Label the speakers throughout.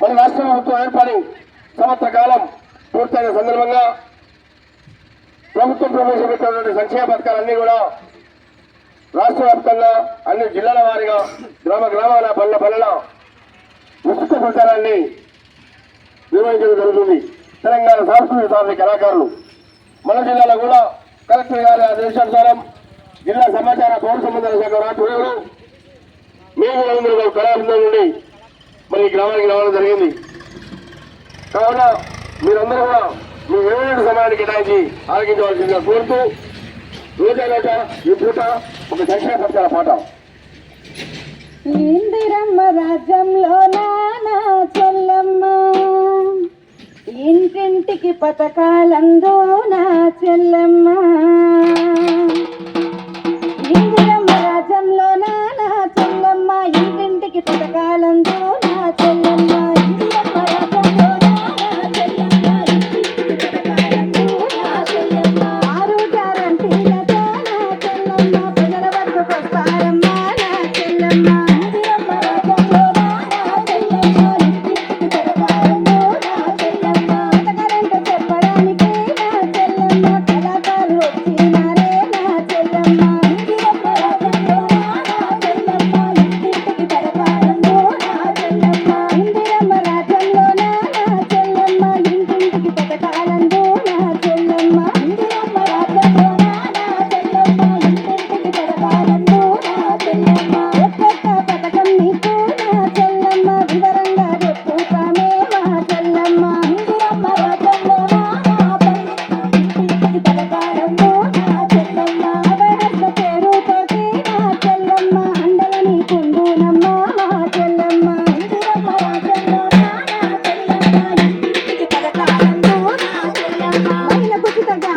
Speaker 1: మన రాష్ట్ర ప్రభుత్వం ఏర్పడి సంవత్సర కాలం పూర్తయిన సందర్భంగా ప్రభుత్వం ప్రవేశపెట్టినటువంటి సంక్షేమ పథకాలన్నీ కూడా రాష్ట్ర వ్యాప్తంగా అన్ని జిల్లాల వారీగా గ్రామ గ్రామాల పల్లె పల్లెల ఉచిత ప్రచారాన్ని నిర్వహించడం జరుగుతుంది. తెలంగాణ సాంస్కృతిక సాధన కళాకారులు మన జిల్లాలో కూడా కలెక్టర్ గారి ఆదేశానుసారం జిల్లా సమాచార పౌర సంబంధాల శాఖ రాష్ట్రంలో మేము అందరూ కళాబృందం నుండి మరి ఈ గ్రామానికి రావడం జరిగింది. కావున మీరందరూ కూడా మీ విలువైన సమయాన్ని కేటాయించి ఆలోచించవలసిందిగా కోరుతూ రోజాలట ఈ పూట ఒక దక్షిణ పక్షాల పాట.
Speaker 2: ఇందిరమ్మ రాజ్యంలో నానా చెల్లమ్మ. ఇంటింటికి పథకాలందు నా చెల్లమ్మ?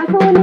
Speaker 2: Hola.